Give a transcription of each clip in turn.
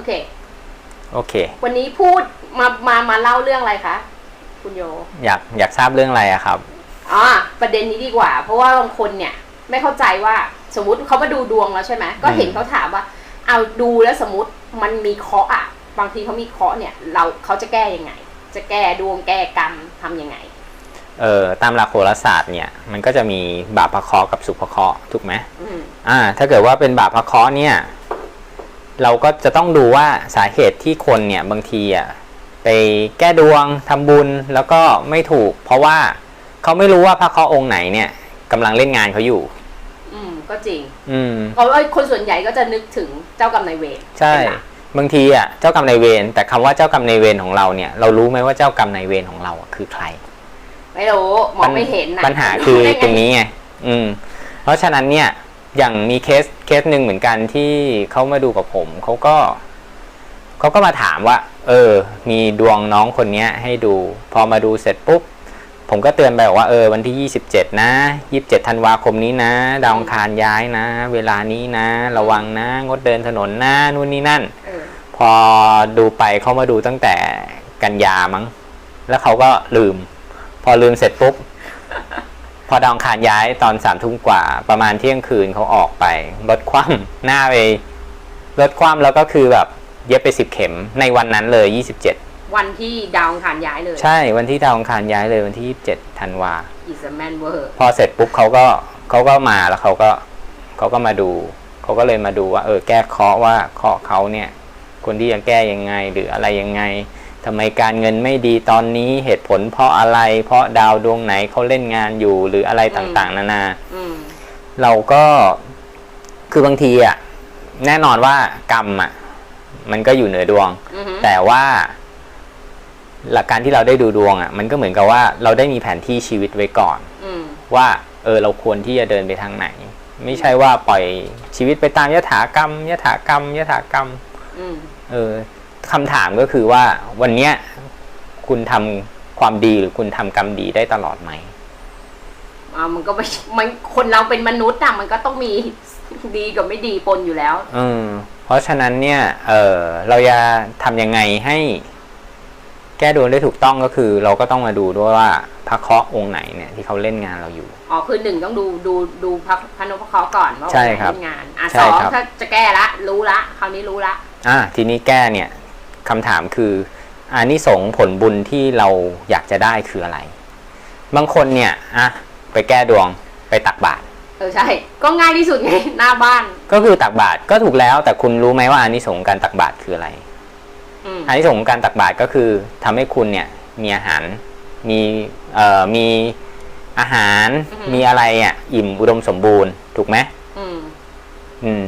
โอเคโอเค วันนี้พูดมามามาเล่าเรื่องอะไรคะคุณโย อยากอยากทราบเรื่องอะไรอะครับอ๋อประเด็นนี้ดีกว่า เพราะว่าบางคนเนี่ย ไม่เข้าใจว่าสมมติเขามาดูดวงแล้วใช่ไหมก็เห็นอืมเขาถามว่า เอาดูแล้วสมมติมันมีเคราะห์อะบางทีเขามีเคราะห์เนี่ย เราเขาจะแก้ยังไง จะแก้ดวงแก้กรรมทำยังไงเอ่อตามหลักโหราศาสตร์เนี่ยมันก็จะมีบาปพระเคราะห์กับสุภเคราะห์ถูกไหมอืมอ่า ถ้าเกิดว่าเป็นบาปพระเคราะห์เนี่ย เราก็จะต้องดูว่าสาเหตุที่คนเนี่ยบางทีอะไปแก้ดวงทำบุญแล้วก็ไม่ถูก เพราะว่าเขาไม่รู้ว่าพระเคราะห์องค์ไหนเนี่ยกำลังเล่นงานเขาอยู่ อืมก็จริง อืมเพราะว่าคนส่วนใหญ่ก็จะนึกถึงเจ้ากรรมนายเวรใช่เป็นหลักบางทีอะเจ้ากรรมนายเวรแต่คำว่าเจ้ากรรมนายเวรของเราเนี่ย เรารู้ไหมว่าเจ้ากรรมนายเวรของเราอะคือใคร ไม่รู้มองไม่เห็นนะปัญหาคือได้ไตรงนี้ไงอืม เพราะฉะนั้นเนี่ย อย่างมีเคสเคสหนึ่งเหมือนกันที่เขามาดูกับผมเขาก็เขาก็มาถามว่า เออ มีดวงน้องคนเนี้ย ให้ดู พอมาดูเสร็จปุ๊บ ผมก็เตือนไปบอกว่าเออวันที่ 27 นะ27ธันวาคมนี้นะ ดาวอังคารย้ายนะ เวลานี้นะ ระวังนะ งดเดินถนนนะนู่นนี่นั่นเออพอดูไปเขามาดูตั้งแต่กันยามั้ง แล้วเขาก็ลืม พอลืมเสร็จปุ๊บ พอดาวอังคารย้ายตอนสามทุ่มกว่า ประมาณเที่ยงคืนเขาออกไปรถคว่ำหน้าไปรถคว่ำแล้วก็คือแบบ เย็บไปสิบเข็มในวันนั้นเลยยี่สิบเจ็ดวันที่ดาวอังคารย้ายเลย ใช่วันที่ดาวอังคารย้ายเลยวันที่ยี่สิบเจ็ดธันวาอิสแมนเวอร์พอเสร็จปุ๊บเขาก็เขาก็มาแล้วเขาก็เขาก็มาดูเขาก็เลยมาดูว่า เออแก้เคราะห์ว่าเคราะห์เขาเนี่ยคนที่จะแก้ยังไงหรืออะไรยังไง ทำไมการเงินไม่ดีตอนนี้เหตุผลเพราะอะไร เพราะดาวดวงไหนเขาเล่นงานอยู่หรืออะไรต่างๆ นานาอืมเราก็คือบางทีอะ แน่นอนว่ากรรมอะ มันก็อยู่เหนือดวงอือหือแต่ว่าหลักการที่เราได้ดูดวงอะ มันก็เหมือนกับว่าเราได้มีแผนที่ชีวิตไว้ก่อนอืมว่า เออ เราควรที่จะเดินไปทางไหน ไม่ใช่ว่าปล่อยชีวิตไปตามยถากรรมยถากรรมยถากรรมอืมเออ คำถามก็คือว่าวันเนี้ยคุณทำความดีหรือคุณทำกรรมดีได้ตลอดไหมอ่ามันก็ไม่มันคนเราเป็นมนุษย์อะมันก็ต้องมีดีกับไม่ดีปนอยู่แล้วเออเพราะฉะนั้นเนี่ย เออเราจะทำยังไงให้ แก้ดวงได้ถูกต้องก็คือ เราก็ต้องมาดูด้วยว่าพระเคราะห์องค์ไหนเนี่ยที่เขาเล่นงานเราอยู่ อ๋อคือหนึ่งต้องดูดูดูพระพระนพเคราะห์ก่อนว่าใช่ครับวันไหนมีงานอะใช่สองครับ ถ้าจะแก้ละรู้ละคราวนี้รู้ละ อ่าทีนี้แก้เนี่ย คำถามคืออานิสงส์ผลบุญที่เราอยากจะได้คืออะไร บางคนเนี่ยอะไปแก้ดวงไปตักบาตรเออใช่ ก็ง่ายที่สุดไงหน้าบ้าน ก็คือตักบาตรก็ถูกแล้ว แต่คุณรู้ไหมว่าอานิสงส์การตักบาตรคืออะไรอืมอานิสงส์ของการตักบาตรก็คือทำให้คุณเนี่ย มีอาหารมีเอ่อมีอาหารมีอะไรอะ อิ่มอุดมสมบูรณ์ ถูกไหมอืมอืม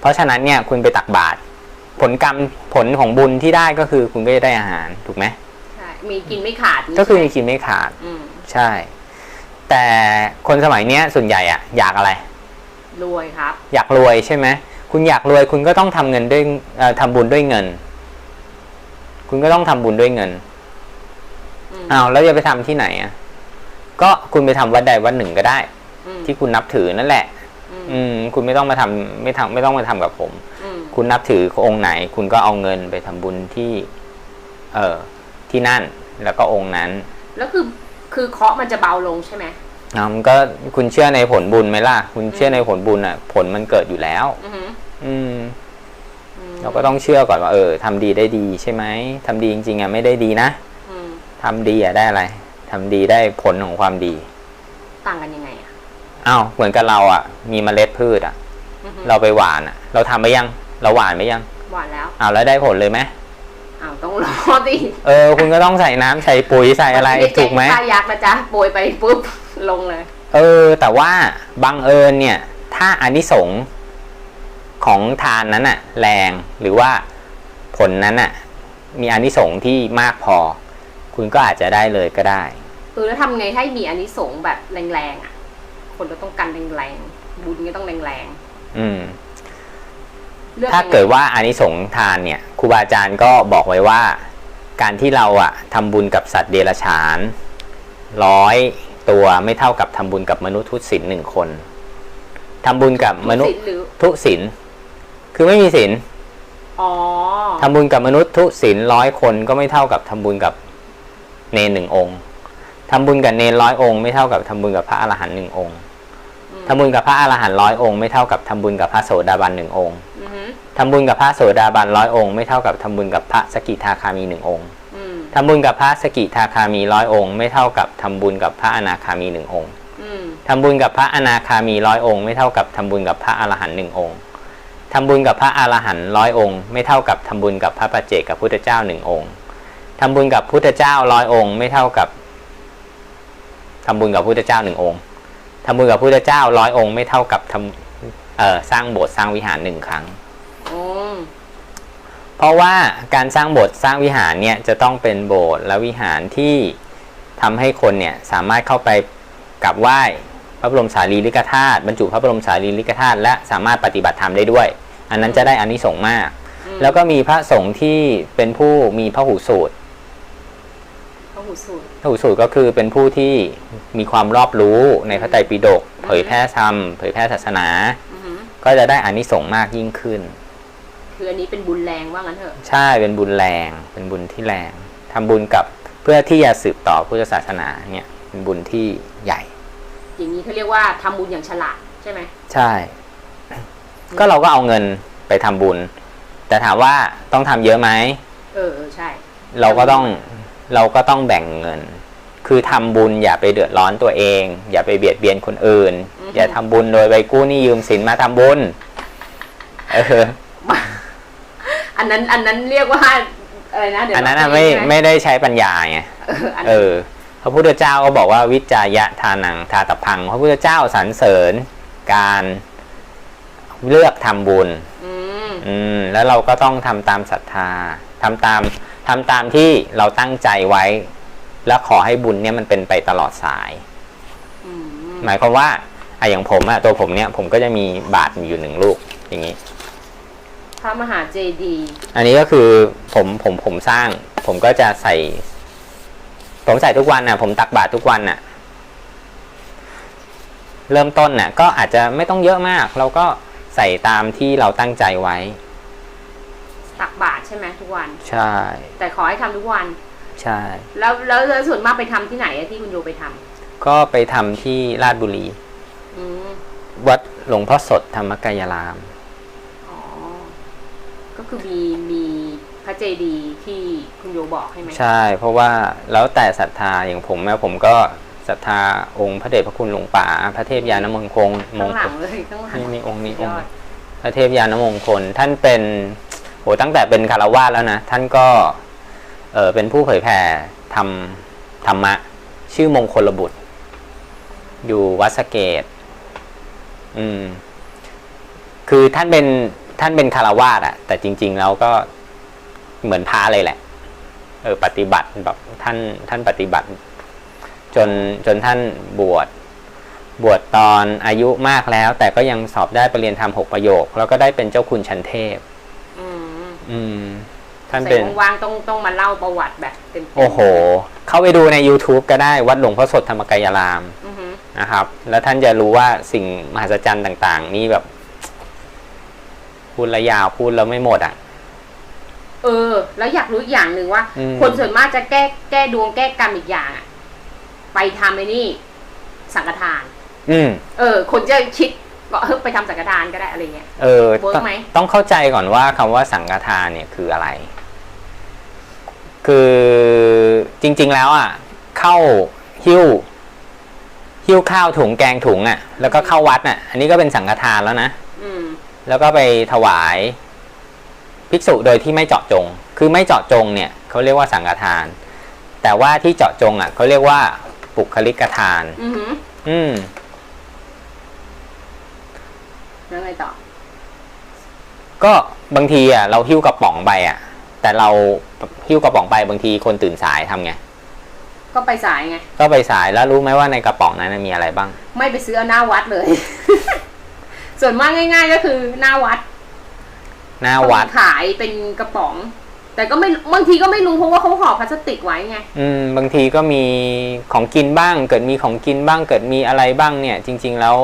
เพราะฉะนั้นเนี่ย คุณไปตักบาตร ผลกรรมผลของบุญที่ได้ก็คือคุณก็จะได้อาหารถูกไหมใช่มีกินไม่ขาดก็คือมีกินไม่ขาดอืมใช่ แต่คนสมัยเนี้ยส่วนใหญ่อะอยากอะไร รวยครับ อยากรวยใช่ไหมคุณอยากรวยคุณก็ต้องทำเงินด้วยเอ่อทำบุญด้วยเงิน คุณก็ต้องทำบุญด้วยเงินอืมอ้าวแล้วจะไปทำที่ไหนอะก็คุณไปทำวัดใดวัดหนึ่งก็ได้อืมที่คุณนับถือนั่นแหละ อืมอืมคุณไม่ต้องมาทำไม่ทำไม่ต้องมาทำกับผมอืม คุณนับถือองค์ไหน คุณก็เอาเงินไปทำบุญที่ เอ่อที่นั่น แล้วก็องค์นั้น แล้วคือคือเคราะห์มันจะเบาลงใช่ไหมอ่ามันก็คุณเชื่อในผลบุญไหมล่ะ คุณเชื่อในผลบุญอะ ผลมันเกิดอยู่แล้วอือหืออืมอืมเราก็ต้องเชื่อก่อนว่าเออทำดีได้ดีใช่ไหมทำดีจริงๆอะไม่ได้ดีนะอืมทำดีอะได้อะไรทำดีได้ผลของความดี ต่างกันยังไงอะอ้าวเหมือนกับเราอะ มีเมล็ดพืชอะอือหือเราไปหว่านอะ เราทำไปยัง เราหว่านไปยัง หวานแล้วอ้าวแล้วได้ผลเลยไหมอ้าวต้องรอดิเออ คุณก็ต้องใส่น้ำใส่ปุ๋ยใส่อะไรม่ด้ถูกไหมแจ้งค่ายักษ์นะจ๊ะโปรยไปปุ๊บลงเลย เออ แต่ว่าบังเอิญเนี่ย ถ้าอานิสงส์ของทานนั้นอะแรงหรือว่าผลนั้นอะมีอานิสงส์ที่มากพอ คุณก็อาจจะได้เลยก็ได้เออแล้วทำไงให้มีอานิสงส์แบบแรงๆอะ คนเราต้องการแรงๆบุญก็ต้องแรงอืมๆ เลือกถ้ายังไงเกิดว่าอานิสงส์ทานเนี่ยครูบาอาจารย์ก็บอกไว้ว่า การที่เราอะทำบุญกับสัตว์เดรัจฉานร้อยตัวไม่เท่ากับทำบุญกับมนุษย์ทุศิลหนึ่งคนทำบุญกับมนุษย์ทุกศีลหรือทุศิลคือไม่มีศีลออ๋อทำบุญกับมนุษย์ทุศีลร้อยคนก็ไม่เท่ากับทำบุญกับเนนหนึ่งองค์ทำบุญกับเนนร้อยองค์ไม่เท่ากับทำบุญกับพระอรหันต์หนึ่งองค์อืมทำบุญกับพระอรหันต์ร้อยองค์ไม่เท่ากับทำบุญกับพระโสดาบันหนึ่งองค์อือหือ ทำบุญกับพระโสดาบันร้อยองค์ไม่เท่ากับทำบุญกับพระสกิทาคามีหนึ่งองค์อืมทำบุญกับพระสกิทาคามีร้อยองค์ ไม่เท่ากับทำบุญกับพระอนาคามีหนึ่งองค์อืมทำบุญกับพระอนาคามีร้อยองค์ไม่เท่ากับทำบุญกับพระอรหันต์หนึ่งองค์ทำบุญกับพระอรหันต์ร้อยองค์ ไม่เท่ากับทำบุญกับพระปัจเจกกับพุทธเจ้าหนึ่งองค์ทำบุญกับพุทธเจ้าร้อยองค์ ไม่เท่ากับทำบุญกับพุทธเจ้าหนึ่งองค์ทำบุญกับพุทธเจ้าร้อยองค์ ไม่เท่ากับทำเอ่อสร้างโบสถ์สร้างวิหารหนึ่งครั้งอืม เพราะว่าการสร้างโบสถ์สร้างวิหารเนี่ยจะต้องเป็นโบสถ์และวิหารที่ทำให้คนเนี่ยสามารถเข้าไปกราบไหว้พระบรมสารีริกธาตุบรรจุพระบรมสารีริกธาตุและสามารถปฏิบัติธรรมได้ด้วย อันนั้นจะได้อานิสงส์มากมแล้วก็มีพระสงฆ์ที่เป็นผู้มีพระหูสูตรพระหูสูตรพระหูสูตรก็คือเป็นผู้ที่มีความรอบรู้ในพระไตรปิฎกเผยแพร่ธรรมเผยแพร่ศาสนา ก็จะได้อานิสงส์มากยิ่งขึ้น คืออันนี้เป็นบุญแรงว่างั้นเถอะ ใช่เป็นบุญแรง เป็นบุญที่แรงทำบุญกับเพื่อที่จะสืบต่อพุทธศาสนาเนี่ย เป็นบุญที่ใหญ่ อย่างนี้เขาเรียกว่าทำบุญอย่างฉลาดใช่ไหมใช่ ก็เราก็เอาเงินไปทำบุญ แต่ถามว่าต้องทำเยอะไหมเออเออใช่ เราก็ต้องเราก็ต้องแบ่งเงิน คือทำบุญอย่าไปเดือดร้อนตัวเอง อย่าไปเบียดเบียนคนอื่น อย่าทำบุญโดยไปกู้หนี้ยืมสินมาทำบุญ เออ อันนั้นอันนั้นเรียกว่าอะไรนะเดี๋ยวอันนั้นน่ะเราไม่ใช่หไม่ได้ใช้ปัญญาไงเอออันเออ พระพุทธเจ้าก็บอกว่าวิจายะทานังทาตพัง พระพุทธเจ้าสรรเสริญการเลือกทำบุญอืมอืมแล้วเราก็ต้องทำตามศรัทธาทำตามทำตามที่เราตั้งใจไว้ แล้วขอให้บุญเนี่ยมันเป็นไปตลอดสายอืมหมายความว่าอะอย่างผมอะตัวผมเนี่ยผมก็จะมีบาทอยู่หนึ่งลูกอย่างนี้ พระมหาเจดีย์อันนี้ก็คือผมผมผมสร้าง ผมก็จะใส่ ผมใส่ทุกวันน่ะ ผมตักบาตรทุกวันน่ะ เริ่มต้นน่ะ ก็อาจจะไม่ต้องเยอะมาก เราก็ใส่ตามที่เราตั้งใจไว้ ตักบาตรใช่ไหมทุกวัน ใช่ แต่ขอให้ทำทุกวัน ใช่ แล้วแล้วแล้วส่วนมากไปทำที่ไหนอะที่คุณโยไปทำก็ไปทำที่ราชบุรี อืม วัดหลวงพ่อสดธรรมกายรามอ๋อ ก็คือมีมีพระเจดีย์ที่คุณโยบอกให้ไหมใช่ เพราะว่าแล้วแต่ศรัทธาอย่างผมแม่ผมก็ศรัทธาองค์พระเดชพระคุณหลวงป่า พระเทพยานมงคลมข้างงหลัคงลเลยข้างหลังนี่นี่องค์นี้ยองค์อดนี้พระเทพยานมงคล ท่านเป็นโหตั้งแต่เป็นคารวาสแล้วนะ ท่านก็เออเป็นผู้เผยแผ่ธรรมธรรมะ ชื่อมงคลบุตร อยู่วัดสะเกต อืม คือท่านเป็น ท่านเป็นคารวาสอะแต่จริง ๆ แล้วก็เหมือนพระเลยแหละ เออ ปฏิบัติแบบท่านท่านปฏิบัติ จนจนท่านบวชบวชตอนอายุมากแล้ว แต่ก็ยังสอบได้ประเรียนธรรมหกประโยค แล้วก็ได้เป็นเจ้าคุณชันเทพ อืมอืมท่านใส่เป็นว่างๆต้องต้องมาเล่าประวัติแบบเต็มๆโอ้โห เข้าไปดูใน YouTube ก็ได้วัดหลวงพ่อสดธรรมกายรามอือหือนะครับ แล้วท่านจะรู้ว่าสิ่งมหัศจรรย์ต่าง ๆ นี่แบบ พูดระยาวพูดแล้วไม่หมดอะ เออ แล้วอยากรู้อีกอย่างหนึ่งว่า อืม คนส่วนมากจะแก้แก้ดวงแก้กรรมอีกอย่างอะไปทำไอ้นี่ สังฆทาน อืม เออ คนจะคิดว่าเออไปทำสังฆทานก็ได้อะไรเงี้ย เออเวิร์กต้องไหม ต้องเข้าใจก่อนว่าคำว่าสังฆทานเนี่ยคืออะไร คือจริง ๆ แล้วอะ เข้าหิ้วหิ้วข้าวถุงแกงถุงอะ แล้วก็เข้าวัดอะ อันนี้ก็เป็นสังฆทานแล้วนะอืม แล้วก็ไปถวายภิกษุโดยที่ไม่เจาะจง คือไม่เจาะจงเนี่ยเขาเรียกว่าสังฆทาน แต่ว่าที่เจาะจงอะเขาเรียกว่าปุคลิกทาน อือหืออืมแล้วไงต่อ ก็บางทีอะเราหิ้วกระป๋องไปอะ แต่เราหิ้วกระป๋องไปบางทีคนตื่นสายทำไง ก็ไปสายไง ก็ไปสายแล้วรู้ไหมว่าในกระป๋องนั้นนะมีอะไรบ้าง ไม่ไปซื้อเอาหน้าวัดเลย ส่วนมากง่าย ๆ ก็คือหน้าวัด หน้าเขาวัดมีขายเป็นกระป๋อง แต่ก็ไม่บางทีก็ไม่รู้เพราะว่าเขาห่อพลาสติกไว้ไงอืม บางทีก็มีของกินบ้าง เกิดมีของกินบ้าง เกิดมีอะไรบ้างเนี่ย จริง ๆ แล้ว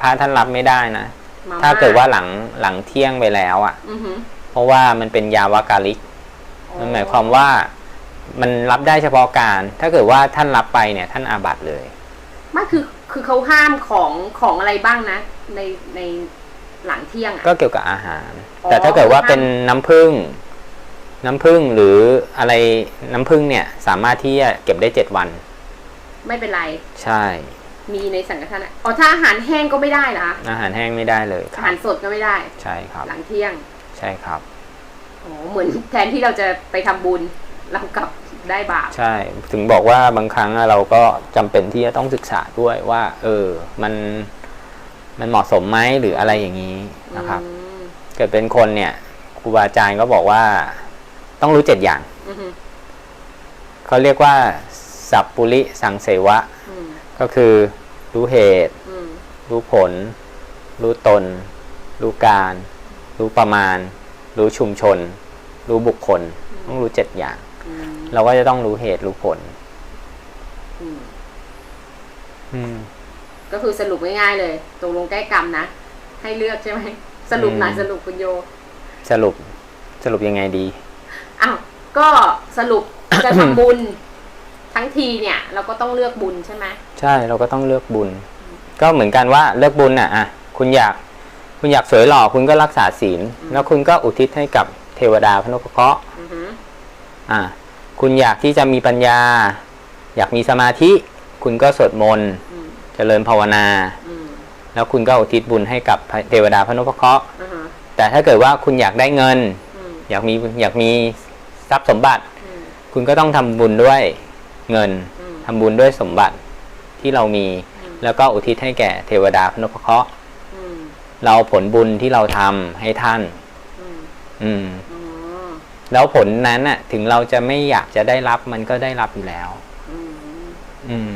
พระท่านรับไม่ได้นะมาม่ถ้าเกิดว่าหลังหลังเที่ยงไปแล้วอะอือหืออเพราะว่ามันเป็นยาวากาลิกมันหมายความว่ามันรับได้เฉพาะการ ถ้าเกิดว่าท่านรับไปเนี่ย ท่านอาบัตเลยไม่คือคือเขาห้ามของของอะไรบ้างนะ ในในหลังเที่ยงอะก็เกี่ยวกับอาหาร อ๋อ แต่ถ้าเกิดว่าเป็นน้ำผึ้งน้ำผึ้งหรืออะไรน้ำผึ้งเนี่ย สามารถที่จะเก็บได้เจ็ดวัน ไม่เป็นไร ใช่ มีในสังกัดนะอ๋อถ้าอาหารแห้งก็ไม่ได้เหรอคะอาหารแห้งไม่ได้เลยคอารัหาบรสดก็ไม่ได้ ใช่ครับ หลังเที่ยงใช่ครับ อ๋อเหมือนแทนที่เราจะไปทำบุญ เรากลับได้บาป ใช่ถึงบอกว่าบางครั้งอะเราก็จำเป็นที่จะต้องศึกษาด้วยว่า เออ มัน มันเหมาะสมไหมหรืออะไรอย่างนี้นะครับอืมเกิดเป็นคนเนี่ยครูบาอาจารย์ก็บอกว่าต้องรู้เจ็ดอย่างอือหือเขาเรียกว่า สัพปุริสังเสวะอืมก็คือ รู้เหตุอืมรู้ผล รู้ตน รู้การ รู้ประมาณ รู้ชุมชน รู้บุคคล ต้องรู้เจ็ดอย่างอืมเราก็จะต้องรู้เหตุรู้ผล อืมอืม ก็คือสรุปง่ายๆเลยตกลงแก้กรรมนะ ให้เลือกใช่ไหม สรุปหน่อยอืมสรุปคุณโย สรุปสรุปยังไงดีอ้าวก็สรุปจะทำบุญทั้งทีเนี่ย เราก็ต้องเลือกบุญใช่ไหมใช่เราก็ต้องเลือกบุญ ก็เหมือนกันว่าเลือกบุญน่ะอะคุณอยากคุณอยากสวยหล่อคุณก็รักษาศีลแล้วคุณก็อุทิศให้กับเทวดาพระนพเคราะห์อือหืออะคุณอยากที่จะมีปัญญา อยากมีสมาธิ คุณก็สวดมนต์อืม เจริญภาวนาอืมแล้วคุณก็อุทิศบุญให้กับเทวดาพระนพเคราะห์อือหือแต่ถ้าเกิดว่าคุณอยากได้เงินอืมอยากมีอยากมีทรัพย์สมบัติอืมคุณก็ต้องทำบุญด้วยเงินอืมทำบุญด้วยสมบัติที่เรามีอืมแล้วก็อุทิศให้แก่เทวดาพระนพเคราะห์อืมเราเอาผลบุญที่เราทำให้ท่านอืมอืมอืมแล้วผลนั้นน่ะ ถึงเราจะไม่อยากจะได้รับมันก็ได้รับอยู่แล้ว อืมอืม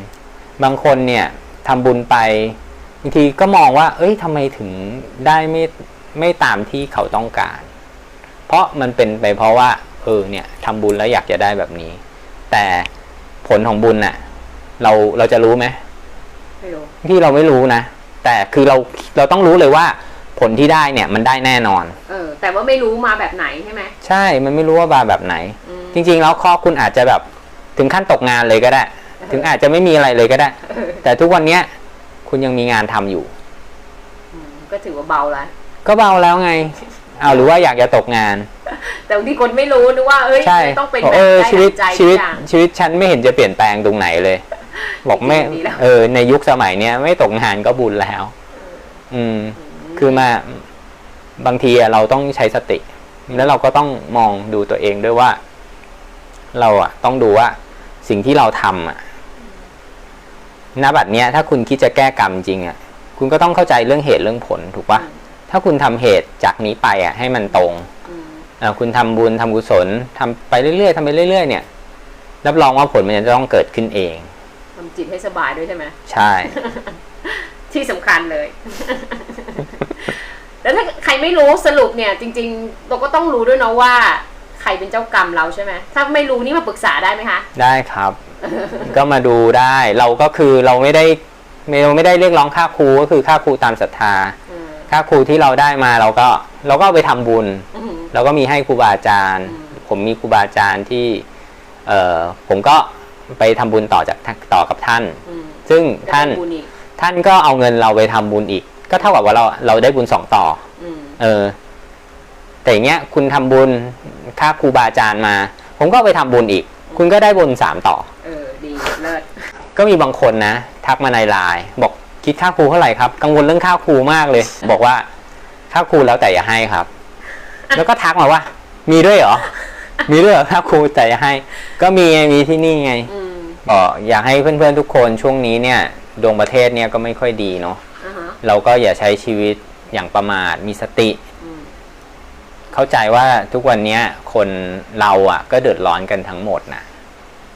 บางคนเนี่ย ทำบุญไปบางทีก็มองว่า เอ้ยทำไมถึงได้ไม่ไม่ตามที่เขาต้องการ เพราะมันเป็นไปเพราะว่า เออเนี่ยทำบุญแล้วอยากจะได้แบบนี้ แต่ผลของบุญน่ะ เราเราจะรู้ไหมไม่รู้ที่เราไม่รู้นะแต่คือเราเราต้องรู้เลยว่า ผลที่ได้เนี่ยมันได้แน่นอน เออ แต่ว่าไม่รู้มาแบบไหนใช่ไหมใช่ มันไม่รู้ว่าบาแบบไหนอืมจริง ๆ แล้วข้อคุณอาจจะแบบถึงขั้นตกงานเลยก็ได้ ถึงอาจจะไม่มีอะไรเลยก็ได้ แต่ทุกวันเนี้ย คุณยังมีงานทำอยู่อืมก็ถือว่าเบาแล้วก็เบาแล้วไงเอาหรือว่าอยากจะตกงาน แต่บางทีคนไม่รู้นึกว่าเอ้ยใช่ต้องเป็นบอกแบบเออได้ชีวิตดั่งใจชีวิตทุกอย่างชีวิตฉันไม่เห็นจะเปลี่ยนแปลงตรงไหนเลย บอกไม่ดีแล้วเออ ในยุคสมัยเนี้ยไม่ตกงานก็บุญแล้ว อืม คือมาบางทีอะเราต้องใช้สติ แล้วเราก็ต้องมองดูตัวเองด้วยว่า เราอะต้องดูว่าสิ่งที่เราทำอะ ณบัดเนี้ยถ้าคุณคิดจะแก้กรรมจริงอะคุณก็ต้องเข้าใจเรื่องเหตุเรื่องผลถูกปะถ้าคุณทำเหตุจากนี้ไปอะให้มันตรงอืมเอ่อคุณทำบุญทำกุศลทำไปเรื่อยๆทำไปเรื่อย ๆ เนี่ย รับรองว่าผลมันจะต้องเกิดขึ้นเองทำจิตให้สบายด้วยใช่ไหมใช่ ที่สำคัญเลย แล้วถ้าใครไม่รู้สรุปเนี่ย จริง ๆ เราก็ต้องรู้ด้วยเนาะว่า ใครเป็นเจ้ากรรมเราใช่ไหมถ้าไม่รู้นี่มาปรึกษาได้ไหมคะ ได้ครับ ก็มาดูได้ เราก็คือเราไม่ได้เราไม่ได้เรียกร้องค่าครูก็คือค่าครูตามศรัทธาอืมค่าครูที่เราได้มาเราก็เราก็เอาไปทำบุญอืมเราก็มีให้ครูบาอาจารย์อืมผมมีครูบาอาจารย์ที่ เอ่อผมก็ไปทำบุญต่อจากต่อกับท่านอืมซึ่งจะท่านได้บุญอีกท่านก็เอาเงินเราไปทำบุญอีก ก็เท่ากับว่าเราเราได้บุญสองต่ออืมเออ แต่อย่างเงี้ยคุณทำบุญค่าครูบาอาจารย์มา ผมก็เอาไปทำบุญอีก คุณก็ได้บุญสามต่อ เออ ดีเลิศก็มีบางคนนะ ทักมาในไลน์บอกคิดค่าครูเท่าไหร่ครับ กังวลเรื่องค่าครูมากเลย บอกว่าค่าครูแล้วแต่อย่าให้ครับ แล้วก็ทักมาว่า มีด้วยเหรอ มีด้วยเหรอค่าครูแต่อย่าให้ ก็มีไงมีที่นี่ไงอืมบอกอยากให้เพื่อนๆทุกคนช่วงนี้เนี่ยดวงประเทศเนี่ยก็ไม่ค่อยดีเนาะอ่าฮะเราก็อย่าใช้ชีวิตอย่างประมาทมีสติอืม เข้าใจว่าทุกวันนี้คนเราอะ ก็เดือดร้อนกันทั้งหมดนะ